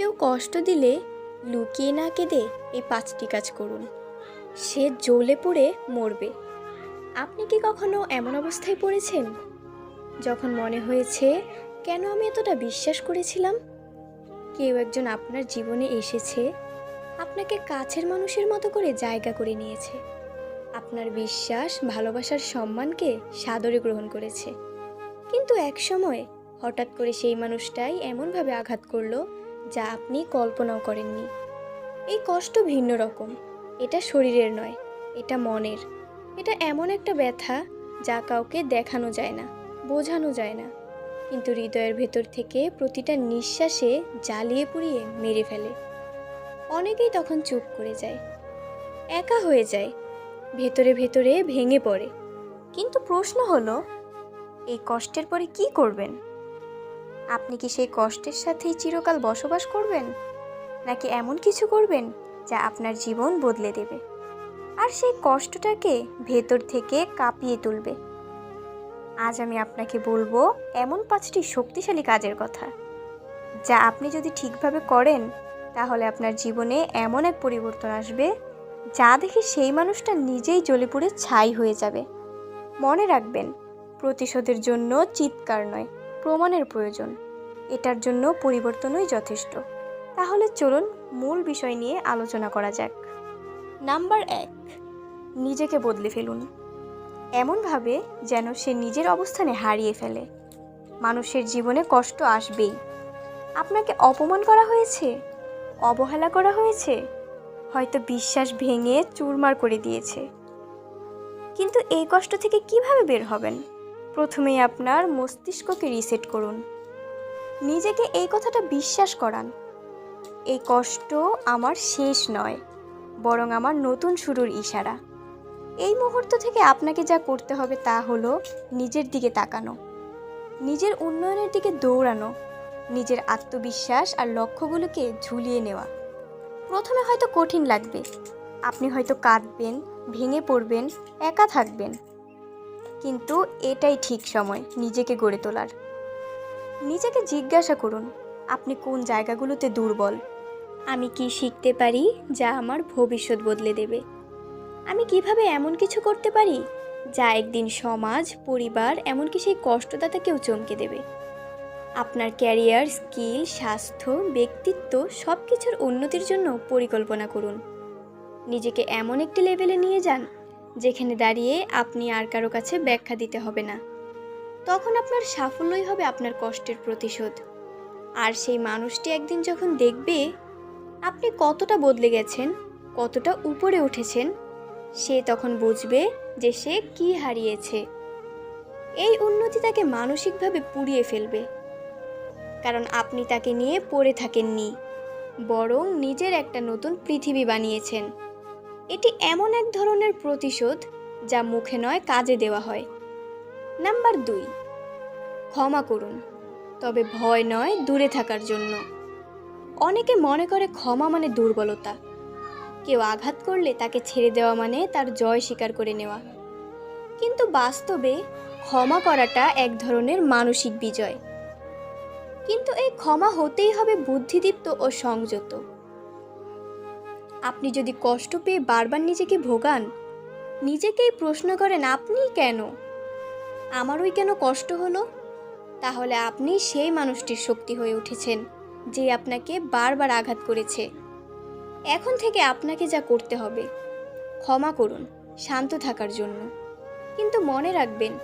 কেউ কষ্ট দিলে লুকিয়ে না কেঁদে এই পাঁচটি কাজ করুন। সে জ্বলে পড়ে মরবে। আপনি কি কখনো এমন অবস্থায় পড়েছেন? যখন মনে হয়েছে, কেন আমি এতটা বিশ্বাস করেছিলাম? কেউ একজন আপনার জীবনে এসেছে, আপনাকে কাছের মানুষের মতো করে জায়গা করে নিয়েছে। আপনার বিশ্বাস, ভালোবাসার সম্মানকে সাদরে গ্রহণ করেছে। কিন্তু এক সময় হঠাৎ করে সেই মানুষটাই এমনভাবে আঘাত করল যা আপনি কল্পনাও করেননি। এই কষ্ট ভিন্ন রকম। এটা শরীরের নয়, এটা মনের। এটা এমন একটা ব্যথা যা কাউকে দেখানো যায় না, বোঝানো যায় না। কিন্তু হৃদয়ের ভেতর থেকে প্রতিটা নিঃশ্বাসে জ্বালিয়ে পুড়িয়ে মেরে ফেলে। অনেকেই তখন চুপ করে যায়। একা হয়ে যায়। ভেতরে ভেতরে ভেঙে পড়ে। কিন্তু প্রশ্ন হলো, এই কষ্টের পরে কি করবেন? আপনি কি সেই কষ্টের সাথেই চিরকাল বসবাস করবেন? নাকি এমন কিছু করবেন যা আপনার জীবন বদলে দেবে? আর সেই কষ্টটাকে ভেতর থেকে কাঁপিয়ে তুলবে। আজ আমি আপনাকে বলব, এমন পাঁচটি শক্তিশালী কাজের কথা, যা আপনি যদি ঠিকভাবে করেন, তাহলে আপনার জীবনে এমন এক পরিবর্তন আসবে, যা দেখে সেই মানুষটা নিজেই জ্বলে পুড়ে ছাই হয়ে যাবে। মনে রাখবেন, প্রতিশোধের জন্য চিৎকার নয়, প্রমাণের প্রয়োজন। এটার জন্য পরিবর্তনই যথেষ্ট। তাহলে চলুন মূল বিষয় নিয়ে আলোচনা করা যাক। নাম্বার এক, নিজেকে বদলে ফেলুন। এমনভাবে যেন সে নিজের অবস্থানে হারিয়ে ফেলে। মানুষের জীবনে কষ্ট আসবেই। আপনাকে অপমান করা হয়েছে? অবহেলা করা হয়েছে? হয়তো বিশ্বাস ভেঙে চুরমার করে দিয়েছে। কিন্তু এই কষ্ট থেকে কীভাবে বের হবেন? প্রথমেই আপনার মস্তিষ্ককে রিসেট করুন। নিজেকে এই কথাটা বিশ্বাস করান। এই কষ্ট আমার শেষ নয়, বরং আমার নতুন শুরুর ইশারা। এই মুহূর্ত থেকে আপনাকে যা করতে হবে তা হলো নিজের দিকে তাকানো, নিজের উন্নয়নের দিকে দৌড়ানো, নিজের আত্মবিশ্বাস আর লক্ষ্যগুলোকে ঝুলিয়ে নেওয়া। প্রথমে হয়তো কঠিন লাগবে, আপনি হয়তো কাঁদবেন, ভেঙে পড়বেন, একা থাকবেন। কিন্তু এটাই ঠিক সময় নিজেকে গড়ে তোলার। নিজেকে জিজ্ঞাসা করুন, আপনি কোন জায়গাগুলোতে দুর্বল? আমি কি শিখতে পারি যা আমার ভবিষ্যৎ বদলে দেবে? আমি কীভাবে এমন কিছু করতে পারি যা একদিন সমাজ, পরিবার, এমনকি সেই কষ্টদাতাকেও চমকে দেবে? আপনার ক্যারিয়ার, স্কিল, স্বাস্থ্য, ব্যক্তিত্ব সব কিছুর উন্নতির জন্য পরিকল্পনা করুন। নিজেকে এমন একটি লেভেলে নিয়ে যান যেখানে দাঁড়িয়ে আপনি আর কারও কাছে ব্যাখ্যা দিতে হবে না। তখন আপনার সাফল্যই হবে আপনার কষ্টের প্রতিশোধ। আর সেই মানুষটি একদিন যখন দেখবে আপনি কতটা বদলে গেছেন, কতটা উপরে উঠেছেন, সে তখন বুঝবে যে সে কি হারিয়েছে। এই উন্নতি তাকে মানসিকভাবে পুড়িয়ে ফেলবে। কারণ আপনি তাকে নিয়ে পড়ে থাকেননি, বরং নিজের একটা নতুন পৃথিবী বানিয়েছেন। এটি এমন এক ধরনের প্রতিশোধ যা মুখে নয় কাজে দেওয়া হয়। নাম্বার দুই। ক্ষমা করুন, তবে ভয় নয় দূরে থাকার জন্য। অনেকে মনে করে ক্ষমা মানে দুর্বলতা। কেউ আঘাত করলে তাকে ছেড়ে দেওয়া মানে তার জয় স্বীকার করে নেওয়া। কিন্তু বাস্তবে ক্ষমা করাটা এক ধরনের মানসিক বিজয়। কিন্তু এই ক্ষমা হতেই হবে বুদ্ধিদীপ্ত ও সংযত। আপনি যদি কষ্ট পেয়ে বারবার নিজেকে ভোগান, নিজেকেই প্রশ্ন করেন, আপনি কেন? আমারই কেন কষ্ট হলো? তাহলে আপনি সেই মানুষটির শক্তি হয়ে উঠেছেন, যে আপনাকে বারবার আঘাত করেছে। এখন থেকে আপনাকে যা করতে হবে, ক্ষমা করুন, শান্ত থাকার জন্য। কিন্তু মনে রাখবেন,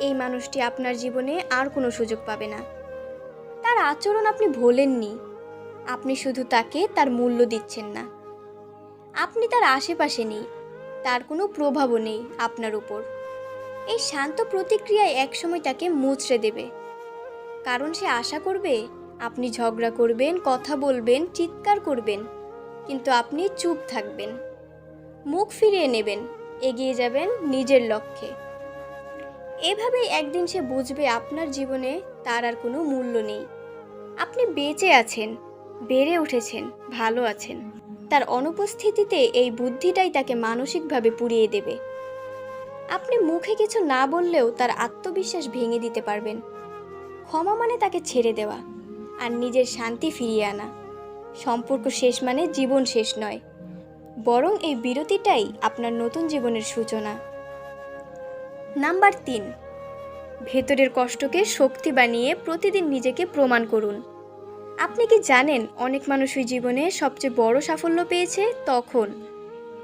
এই মানুষটি আপনার জীবনে আর কোনো সুযোগ পাবে না। তার আচরণ আপনি ভোলেননি, আপনি শুধু তাকে তার মূল্য দিচ্ছেন না। আপনি তার আশেপাশে নেই, তার কোনো প্রভাবও নেই আপনার উপর। এই শান্ত প্রতিক্রিয়ায় একসময় তাকে মুচড়ে দেবে। কারণ সে আশা করবে, আপনি ঝগড়া করবেন, কথা বলবেন, চিৎকার করবেন, কিন্তু আপনি চুপ থাকবেন। মুখ ফিরিয়ে নেবেন, এগিয়ে যাবেন নিজের লক্ষ্যে। এভাবেই একদিন সে বুঝবে আপনার জীবনে তার আর কোনো মূল্য নেই। আপনি বেঁচে আছেন, বেড়ে উঠেছেন, ভালো আছেন। তার অনুপস্থিতিতে এই বুদ্ধিটাই তাকে মানসিকভাবে পুড়িয়ে দেবে। আপনি মুখে কিছু না বললেও তার আত্মবিশ্বাস ভেঙে দিতে পারবেন। ক্ষমা মানে তাকে ছেড়ে দেওয়া আর নিজের শান্তি ফিরিয়ে আনা। সম্পর্ক শেষ মানে জীবন শেষ নয়। বরং এই বিরতিটাই আপনার নতুন জীবনের সূচনা। নাম্বার তিন। ভেতরের কষ্টকে শক্তি বানিয়ে প্রতিদিন নিজেকে প্রমাণ করুন। আপনি কি জানেন অনেক মানুষই জীবনে সবচেয়ে বড় সাফল্য পেয়েছে? তখন,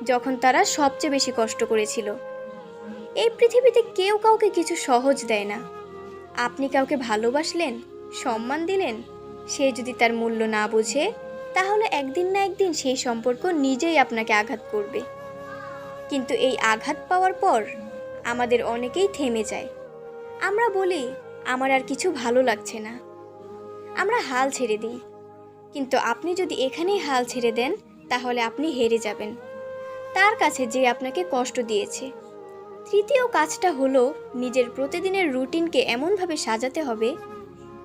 যখন তারা সবচেয়ে বেশি কষ্ট করেছিল। এই পৃথিবীতে কেউ কাউকে কিছু সহজ দেয় না। আপনি কাউকে ভালোবাসলেন, সম্মান দিলেন, সে যদি তার মূল্য না বোঝে, তাহলে একদিন না একদিন সেই সম্পর্ক নিজেই আপনাকে আঘাত করবে। কিন্তু এই আঘাত পাওয়ার পর আমাদের অনেকেই থেমে যায়। আমরা বলি, আমার আর কিছু ভালো লাগছে না। আমরা হাল ছেড়ে দিই। কিন্তু আপনি যদি এখানেই হাল ছেড়ে দেন, তাহলে আপনি হেরে যাবেন। তার কাছে যে আপনাকে কষ্ট দিয়েছে তৃতীয় কাজটা হলো নিজের প্রতিদিনের রুটিনকে এমনভাবে সাজাতে হবে,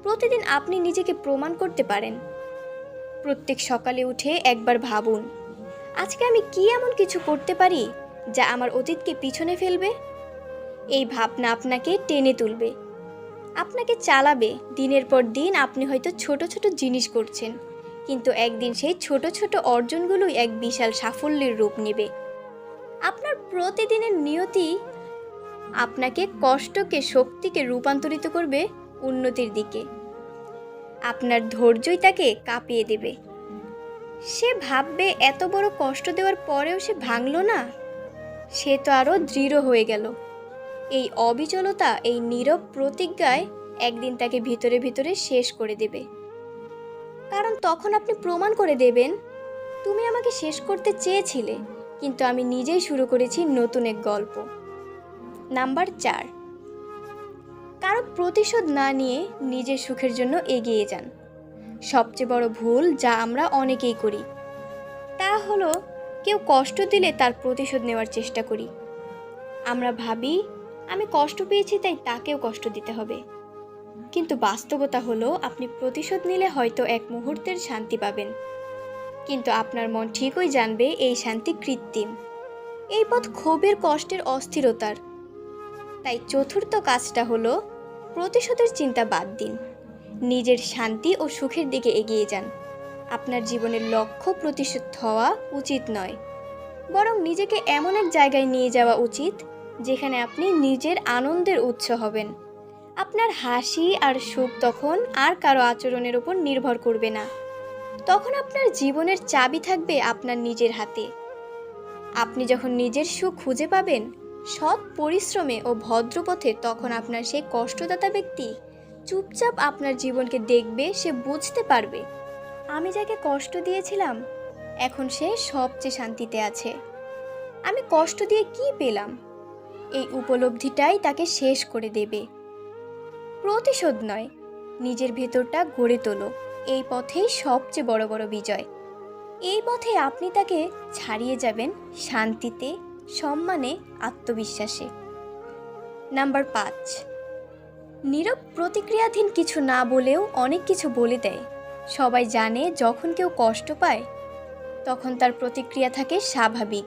প্রতিদিন আপনি নিজেকে প্রমাণ করতে পারেন। প্রত্যেক সকালে উঠে একবার ভাবুন, আজকে আমি কি এমন কিছু করতে পারি যা আমার অতীতকে পিছনে ফেলবে? এই ভাবনা আপনাকে টেনে তুলবে, আপনাকে চালাবে। দিনের পর দিন আপনি হয়তো ছোট ছোট জিনিস করছেন, কিন্তু একদিন সেই ছোট ছোট অর্জনগুলোই এক বিশাল সাফল্যের রূপ নেবে। আপনার প্রতিদিনের নিয়তি আপনাকে কষ্টকে শক্তিকে রূপান্তরিত করবে উন্নতির দিকে। আপনার ধৈর্যই তাকে কাঁপিয়ে দেবে। সে ভাববে, এত বড় কষ্ট দেওয়ার পরেও সে ভাঙল না? সে তো আরও দৃঢ় হয়ে গেল। এই অবিচলতা, এই নীরব প্রতিজ্ঞায় একদিন তাকে ভিতরে ভিতরে শেষ করে দেবে। কারণ তখন আপনি প্রমাণ করে দেবেন, তুমি আমাকে শেষ করতে চেয়েছিলে, কিন্তু আমি নিজেই শুরু করেছি নতুন এক গল্প। নাম্বার চার। কারও প্রতিশোধ না নিয়ে নিজের সুখের জন্য এগিয়ে যান। সবচেয়ে বড় ভুল যা আমরা অনেকেই করি, তা হলো কেউ কষ্ট দিলে তার প্রতিশোধ নেওয়ার চেষ্টা করি। আমরা ভাবি, আমি কষ্ট পেয়েছি, তাই তাকেও কষ্ট দিতে হবে। কিন্তু বাস্তবতা হলো, আপনি প্রতিশোধ নিলে হয়তো এক মুহূর্তের শান্তি পাবেন। কিন্তু আপনার মন ঠিকই জানবে, এই শান্তি কৃত্রিম। এই পথ ক্ষোভের কষ্টের অস্থিরতার। তাই চতুর্থ কাজটা হলো প্রতিশোধের চিন্তা বাদ দিন। নিজের শান্তি ও সুখের দিকে এগিয়ে যান। আপনার জীবনের লক্ষ্য প্রতিশোধ হওয়া উচিত নয়। বরং নিজেকে এমন এক জায়গায় নিয়ে যাওয়া উচিত, যেখানে আপনি নিজের আনন্দের উৎস হবেন। আপনার হাসি আর সুখ তখন আর কারও আচরণের উপর নির্ভর করবে না। তখন আপনার জীবনের চাবি থাকবে আপনার নিজের হাতে। আপনি যখন নিজের সুখ খুঁজে পাবেন সৎ পরিশ্রমে ও ভদ্রপথে তখন আপনার সেই কষ্টদাতা ব্যক্তি চুপচাপ আপনার জীবনকে দেখবে, সে বুঝতে পারবে। আমি যাকে কষ্ট দিয়েছিলাম, এখন সে সবচেয়ে শান্তিতে আছে। আমি কষ্ট দিয়ে কি পেলাম? এই উপলব্ধিটাই তাকে শেষ করে দেবে। প্রতিশোধ নয়, নিজের ভেতরটা গড়ে তোলো। এই পথেই সবচেয়ে বড় বড় বিজয়। এই পথে আপনি তাকে ছাড়িয়ে যাবেন শান্তিতে সম্মানে, আত্মবিশ্বাসে। নাম্বার পাঁচ। নীরব প্রতিক্রিয়াধীন কিছু না বলেও অনেক কিছু বলে দেয়। সবাই জানে যখন কেউ কষ্ট পায়, তখন তার প্রতিক্রিয়া থাকে স্বাভাবিক।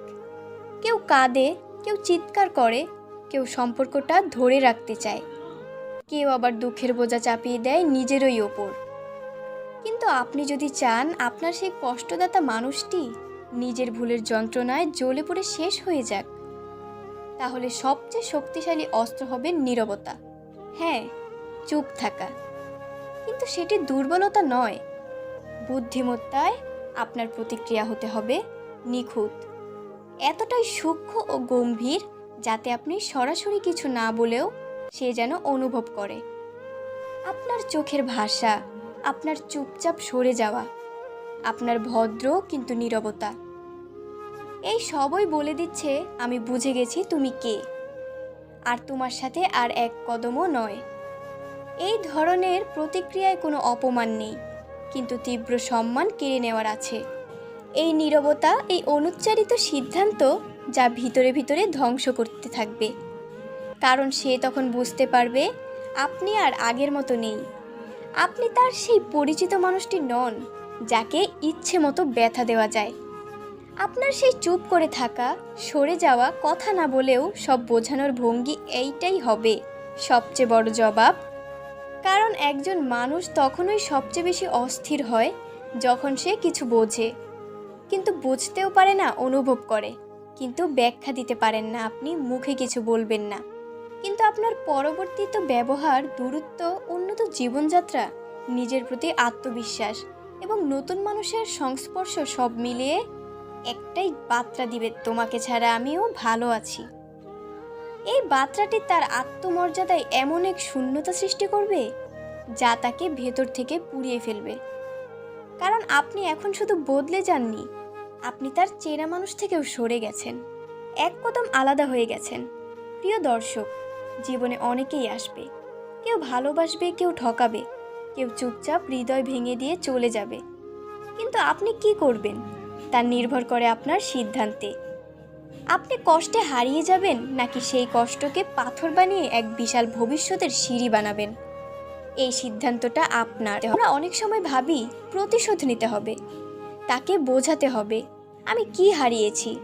কেউ কাঁদে, কেউ চিৎকার করে, কেউ সম্পর্কটা ধরে রাখতে চায়। কেউ আবার দুঃখের বোঝা চাপিয়ে দেয় নিজেরই ওপর। কিন্তু আপনি যদি চান আপনার সেই কষ্টদাতা মানুষটি নিজের ভুলের যন্ত্রণায় জ্বলে পড়ে শেষ হয়ে যাক। তাহলে সবচেয়ে শক্তিশালী অস্ত্র হবে নীরবতা। হ্যাঁ চুপ থাকা। কিন্তু সেটি দুর্বলতা নয়। বুদ্ধিমত্তায় আপনার প্রতিক্রিয়া হতে হবে নিখুঁত। এতটাই সূক্ষ্ম ও গম্ভীর যাতে আপনি সরাসরি কিছু না বলেও সে যেন অনুভব করে। আপনার চোখের ভাষা, আপনার চুপচাপ সরে যাওয়া আপনার ভদ্র কিন্তু নীরবতা। এই সবই বলে দিচ্ছে, আমি বুঝে গেছি তুমি কে। আর তোমার সাথে আর এক কদমও নয়। এই ধরনের প্রতিক্রিয়ায় কোনো অপমান নেই, কিন্তু তীব্র সম্মান কেড়ে নেওয়ার আছে। এই নীরবতা, এই অনুচ্চারিত সিদ্ধান্ত যা ভিতরে ভিতরে ধ্বংস করতে থাকবে। কারণ সে তখন বুঝতে পারবে, আপনি আর আগের মতো নেই। আপনি তার সেই পরিচিত মানুষটি নন। যাকে ইচ্ছে মতো ব্যথা দেওয়া যায়। আপনার সেই চুপ করে থাকা, সরে যাওয়া কথা না বলেও সব বোঝানোর ভঙ্গি এইটাই হবে সবচেয়ে বড় জবাব। কারণ একজন মানুষ তখনই সবচেয়ে বেশি অস্থির হয় যখন সে কিছু বোঝে। কিন্তু বুঝতেও পারে না, অনুভব করে। কিন্তু ব্যাখ্যা দিতে পারেন না আপনি, মুখে কিছু বলবেন না। কিন্তু আপনার পরবর্তীত ব্যবহার, দূরত্ব, উন্নত জীবনযাত্রা, নিজের প্রতি আত্মবিশ্বাস এবং নতুন মানুষের সংস্পর্শ সব মিলিয়ে একটাই বার্তা দিবে, তোমাকে ছাড়া আমিও ভালো আছি। এই বার্তাটি তার আত্মমর্যাদায় এমন এক শূন্যতা সৃষ্টি করবে, যা তাকে ভেতর থেকে পুড়িয়ে ফেলবে। কারণ আপনি এখন শুধু বদলে যাননি, আপনি তার চেনা মানুষ থেকেও সরে গেছেন, এক কদম আলাদা হয়ে গেছেন। প্রিয় দর্শক, জীবনে অনেকেই আসবে, কেউ ভালোবাসবে, কেউ ঠকাবে কেউ চুপচাপ হৃদয় ভেঙে দিয়ে চলে যাবে। কিন্তু আপনি কি করবেন? তা নির্ভর করে আপনার সিদ্ধান্তে। আপনি কষ্টে হারিয়ে যাবেন নাকি সেই কষ্টকে পাথর বানিয়ে এক বিশাল ভবিষ্যতের সিঁড়ি বানাবেন? এই সিদ্ধান্তটা আপনার। আমরা অনেক সময় ভাবি, প্রতিশোধ নিতে হবে। তাকে বোঝাতে হবে, আমি কি হারিয়েছি?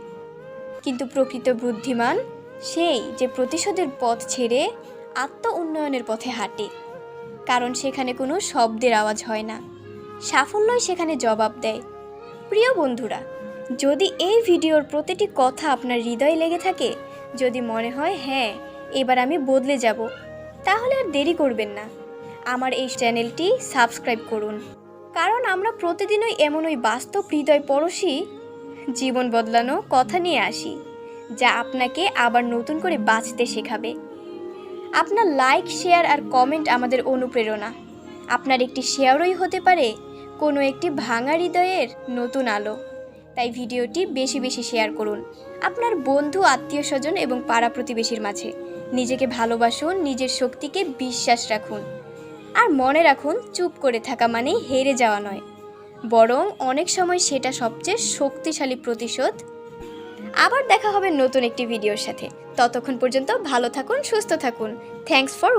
কিন্তু প্রকৃত বুদ্ধিমান সেই যে প্রতিশোধের পথ ছেড়ে আত্ম উন্নয়নের পথে হাঁটে। কারণ সেখানে কোনো শব্দের আওয়াজ হয় না। সাফল্যই সেখানে জবাব দেয়। প্রিয় বন্ধুরা, যদি এই ভিডিওর প্রতিটি কথা আপনার হৃদয়ে লেগে থাকে, যদি মনে হয় হ্যাঁ এবার আমি বদলে যাব, তাহলে আর দেরি করবেন না। আমার এই চ্যানেলটি সাবস্ক্রাইব করুন। কারণ আমরা প্রতিদিনই এমন ওই বাস্তব হৃদয় পরশি জীবন বদলানো কথা নিয়ে আসি, যা আপনাকে আবার নতুন করে বাঁচতে শেখাবে। আপনার লাইক, শেয়ার আর কমেন্ট আমাদের অনুপ্রেরণা। আপনার একটি শেয়ারই হতে পারে কোনো একটি ভাঙা হৃদয়ের নতুন আলো। তাই ভিডিওটি বেশি বেশি শেয়ার করুন। আপনার বন্ধু, আত্মীয় স্বজন এবং পাড়া প্রতিবেশীর মাঝে। নিজেকে ভালোবাসুন, নিজের শক্তিকে বিশ্বাস রাখুন। আর মনে রাখুন, চুপ করে থাকা মানেই হেরে যাওয়া নয়। বরং অনেক সময় সেটা সবচেয়ে শক্তিশালী প্রতিশোধ আবার দেখা হবে নতুন একটি ভিডিওর সাথে। ততক্ষণ পর্যন্ত ভালো থাকুন, সুস্থ থাকুন। Thanks for